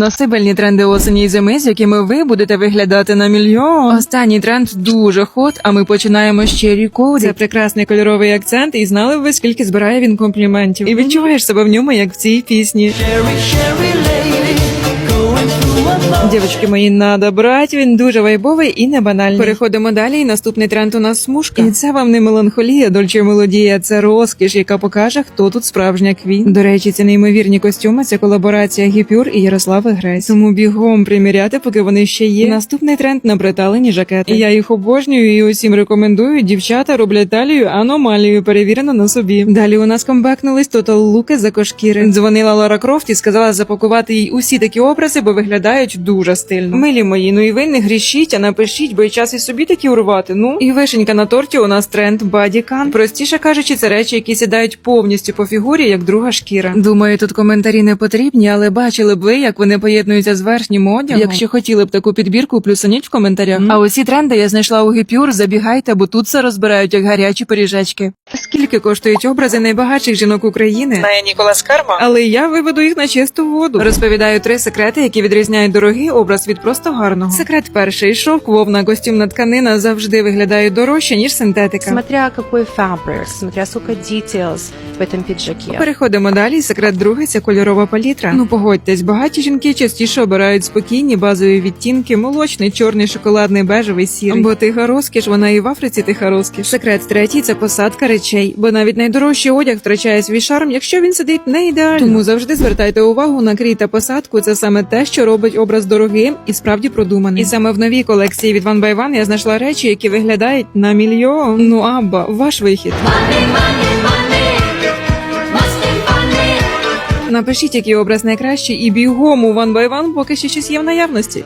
Носибельні тренди осені і зими, з якими ви будете виглядати на мільйон. Останній тренд дуже хот, а ми починаємо ще Cody. Це прекрасний кольоровий акцент, і знали б ви, скільки збирає він компліментів. І відчуваєш себе в ньому, як в цій пісні. Дівчатки мої, надо брати, він дуже вайбовий і не банальний. Переходимо далі. І наступний тренд у нас смужка. І це вам не меланхолія, дольче мелодія, це розкіш, яка покаже, хто тут справжня квін. До речі, ці неймовірні костюми. Це колаборація Гіпюр і Ярослави Гресь. Тому бігом приміряти, поки вони ще є. Наступний тренд на приталені жакети. Я їх обожнюю і усім рекомендую. Дівчата роблять талію аномалію, перевірено на собі. Далі у нас комбекнулись тотал луки за кошкіри. Дзвонила Лора Крофт і сказала запакувати їй усі такі образи, бо виглядають дуже стильно. Милі мої, ну і ви не грішіть, а напишіть, бо і час і собі такі урвати. Ну і вишенька на торті у нас тренд бадікан. Простіше кажучи, це речі, які сідають повністю по фігурі, як друга шкіра. Думаю, тут коментарі не потрібні, але бачили б ви, як вони поєднуються з верхнім одягом. Якщо хотіли б таку підбірку, плюсаніть в коментарях. А усі тренди я знайшла у Гіпюр. Забігайте, бо тут все розбирають як гарячі пиріжечки. Скільки коштують образи найбагатших жінок України? Знає Ніколас Карма. Але я виведу їх на чисту воду. Розповідаю три секрети, які відрізняють дорогий образ від просто гарного. Секрет перший шовк, вовна, костюмна тканина завжди виглядає дорожче ніж синтетика. Смотря какой фабрик, смотря сколько details в этом пиджаке. Переходимо далі. Секрет другий це кольорова палітра. Ну погодьтесь, багаті жінки частіше обирають спокійні базові відтінки, молочний, чорний, шоколадний, бежевий, сірий. Бо тиха розкіш, вона і в Африці тиха розкіш. Секрет третій це посадка речей, бо навіть найдорожчий одяг втрачає свій шарм, якщо він сидить не ідеально. Тому завжди звертайте увагу на крій та посадку. Це саме те, що робить образ дорогим і справді продуманим. І саме в новій колекції від One by One я знайшла речі, які виглядають на мільйон. Ну абба, ваш вихід. Напишіть, який образ найкращий, і бігом у One by One, поки ще щось є в наявності.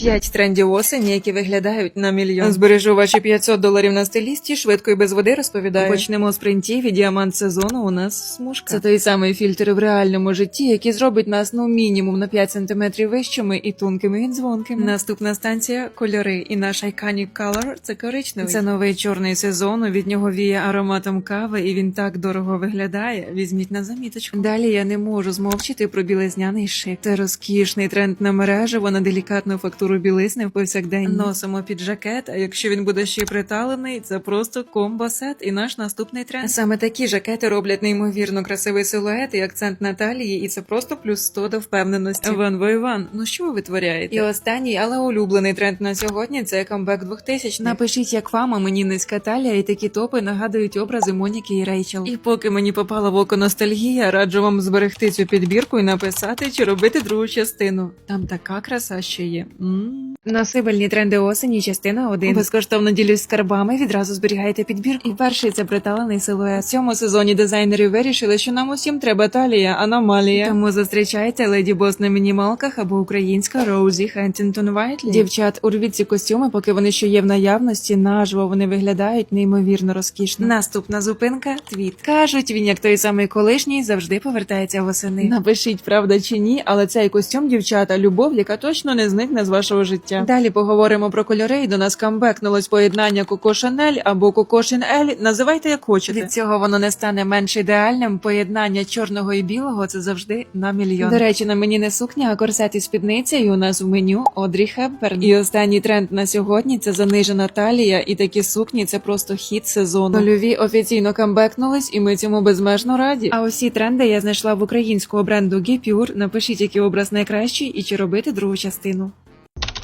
П'ять трендів осені, які виглядають на мільйон. Збережу ваші 500 доларів на стилісті, швидко і без води розповідаю. Почнемо з принтів і діамант сезону. У нас смужка. Це той самий фільтр в реальному житті, який зробить нас ну мінімум на 5 сантиметрів вищими і тонкими і дзвонкими. Наступна станція кольори. І наш Iconic Color – це коричневий. Це новий чорний сезон. Від нього віє ароматом кави, і він так дорого виглядає. Візьміть на заміточку. Далі я не можу змовчити про білизняний шик. Це розкішний тренд на мережево на делікатну фактуру білизни в повсякдень. Носимо під жакет. А якщо він буде ще й приталений, це просто комбо-сет і наш наступний тренд. Саме такі жакети роблять неймовірно красивий силует і акцент на талії, і це просто плюс 100 до впевненості. Ван Ван, ну що ви витворяєте? І останній, але улюблений тренд на сьогодні це камбек 2000 Напишіть, як вам, а мені низька талія, і такі топи нагадують образи Моніки і Рейчел. І поки мені попала в око ностальгія, раджу вам зберегти цю підбірку і написати, чи робити другу частину. Там така краса ще є. м Mm. Насибельні тренди осені, частина 1. Безкоштовно ділюсь скарбами, відразу зберігайте підбірку. І перший це приталений силует. В цьому сезоні дизайнери вирішили, що нам усім треба талія, аномалія. Тому зустрічайте леді бос на мінімалках або українська Роузі Хентінгтон Вайтлі. Дівчат, урвіть ці костюми, поки вони ще є в наявності. Наживо вони виглядають неймовірно розкішно. Наступна зупинка твіт. Кажуть, він як той самий колишній завжди повертається восени. Напишіть, правда чи ні, але цей костюм, дівчата, любов, яка точно не зникне з вашого життя. Далі поговоримо про кольори. і До нас камбекнулось поєднання Коко Шанель або Коко Шинель. Називайте як хочете. Від цього воно не стане менш ідеальним. Поєднання чорного і білого це завжди на мільйон. До речі, на мені не сукня, а корсет із спідницею. У нас в меню Одрі Хепберн. І останній тренд на сьогодні це занижена талія, і такі сукні це просто хіт сезону. Нульові офіційно камбекнулись, і ми цьому безмежно раді. А усі тренди я знайшла в українського бренду Gipure. Напишіть, який образ найкращий і чи робити другу частину.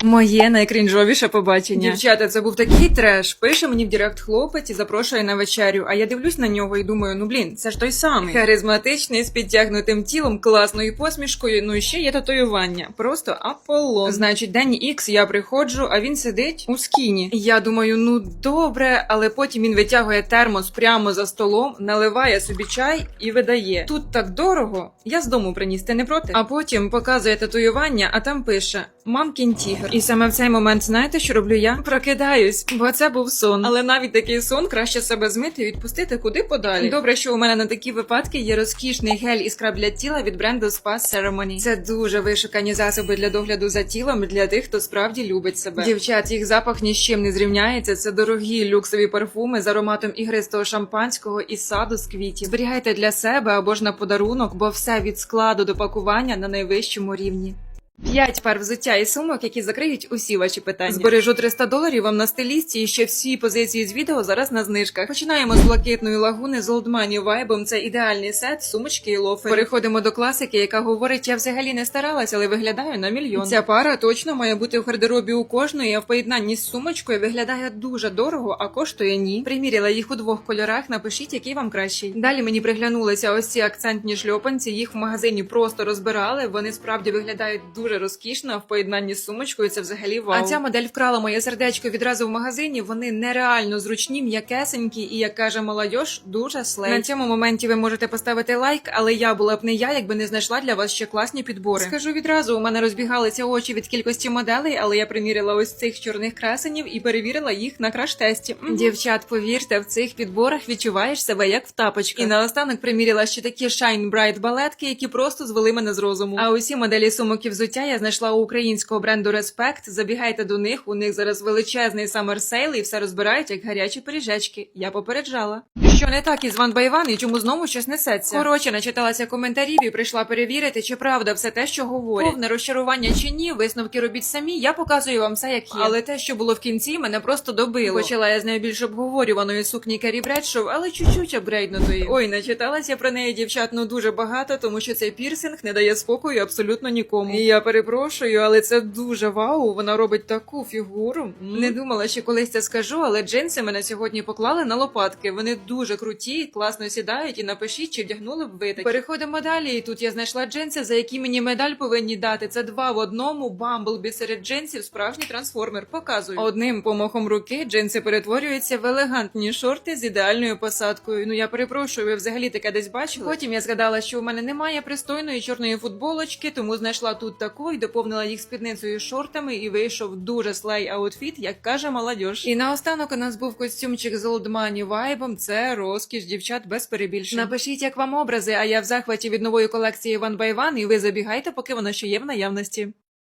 Моє найкрінжовіше побачення. Дівчата, це був такий треш. Пише мені в Директ хлопець і запрошує на вечерю. А я дивлюсь на нього і думаю, ну блін, це ж той самий. Харизматичний, з підтягнутим тілом, класною посмішкою. Ну і ще є татуювання. Просто Аполлон. Значить, день ікс я приходжу, а він сидить у скіні. Я думаю, ну добре, але потім він витягує термос прямо за столом, наливає собі чай і видає. Тут так дорого. Я з дому приніс, ти не проти? А потім показує татуювання, а там пише Мамкін тігр. І саме в цей момент знаєте, що роблю я? Прокидаюсь, бо це був сон. Але навіть такий сон краще себе змити і відпустити куди подалі. Добре, що у мене на такі випадки є розкішний гель із скраб для тіла від бренду Spa Ceremony. Це дуже вишукані засоби для догляду за тілом для тих, хто справді любить себе. Дівчат, їх запах ні з чим не зрівняється. Це дорогі люксові парфуми з ароматом ігристого шампанського і саду з квітів. Зберігайте для себе або ж на подарунок, бо все від складу до пакування на найвищому рівні. П'ять пар взуття і сумок, які закриють усі ваші питання. Збережу 300 доларів вам на стилісті і ще всі позиції з відео зараз на знижках. Починаємо з блакитної лагуни з Old Money Vibe. Це ідеальний сет, сумочки і лофери. Переходимо до класики, яка говорить, я взагалі не старалась, але виглядаю на мільйон. Ця пара точно має бути в гардеробі у кожної, а в поєднанні з сумочкою виглядає дуже дорого, а коштує ні. Приміряла їх у двох кольорах. Напишіть, який вам кращий. Далі мені приглянулися ось ці акцентні шльопанці. Їх в магазині просто розбирали. Вони справді виглядають дуже розкішно. а В поєднанні з сумочкою це взагалі вау. А ця модель вкрала моє сердечко відразу в магазині. Вони нереально зручні, м'якесенькі, і як каже молодь, дуже слей. На цьому моменті ви можете поставити лайк, але я була б не я, якби не знайшла для вас ще класні підбори. Скажу відразу, у мене розбігалися очі від кількості моделей, але я приміряла ось цих чорних красенів і перевірила їх на краш-тесті. Дівчат, повірте, в цих підборах відчуваєш себе як в тапочках. І наостанок приміряла ще такі Shine Bright балетки, які просто звели мене з розуму. А усі моделі сумок і взуття я знайшла у українського бренду Respect. Забігайте до них. У них зараз величезний sale і все розбирають як гарячі пиріжечки. Я попереджала. Що не так із by One і чому знову щось несеться? Коротше, начиталася коментарів і прийшла перевірити, чи правда все те, що говорять. Повне розчарування чи ні, висновки робіть самі. Я показую вам все, як є. Але те, що було в кінці, мене просто добило. Почала я з найбільш обговорюваної сукні Карі Бредшоу, але чуть-чуть апгрейднутої. Ой, начиталася про неї дівчат ну дуже багато, тому що цей пірсинг не дає спокою абсолютно нікому. І я перепрошую, але це дуже вау. Вона робить таку фігуру. М. Не думала, що колись це скажу, але джинси мене сьогодні поклали на лопатки. Вони дуже круті, класно сідають і напишіть, чи вдягнули б ви такі. Переходимо далі. І тут я знайшла джинси, за які мені медаль повинні дати. Це два в одному. Бамблбі серед джинсів, справжній трансформер. Показую. Одним помахом руки джинси перетворюються в елегантні шорти з ідеальною посадкою. Ну я перепрошую, ви взагалі таке десь бачили. Потім я згадала, що у мене немає пристойної чорної футболочки, тому знайшла тут таку і доповнила їх спідницею з шортами, і вийшов дуже слей аутфіт, як каже молодь. І наостанок у нас був костюмчик з олдмані вайбом. Це розкіш дівчат без перебільшень. Напишіть, як вам образи, а я в захваті від нової колекції One by One, і ви забігайте, поки вона ще є в наявності.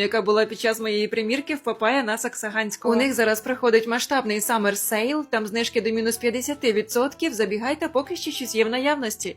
яка була під час моєї примірки в Папая на Саксаганського. У них зараз проходить масштабний Summer Sale, там знижки до мінус 50%. Забігайте, поки ще щось є в наявності.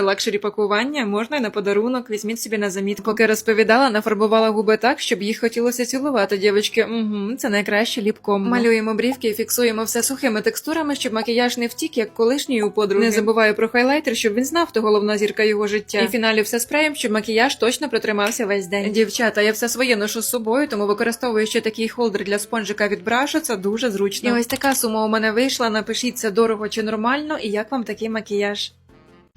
лакшері пакування. Можна й на подарунок. Візьміть собі на замітку. Поки розповідала, нафарбувала губи так, щоб їх хотілося цілувати. Дівчатки, угу, це найкраще ліпком. Малюємо брівки і фіксуємо все сухими текстурами, щоб макіяж не втік, як колишньої у подруги. Не забуваю про хайлайтер, щоб він знав, хто головна зірка його життя. І в фіналі все спреєм, щоб макіяж точно протримався весь день. Дівчата, я все своє ношу з собою, тому використовую ще такий холдер для спонжика від брашу. Це дуже зручно. І ось така сума у мене вийшла. Напишіть це дорого чи нормально, і як вам такий макіяж.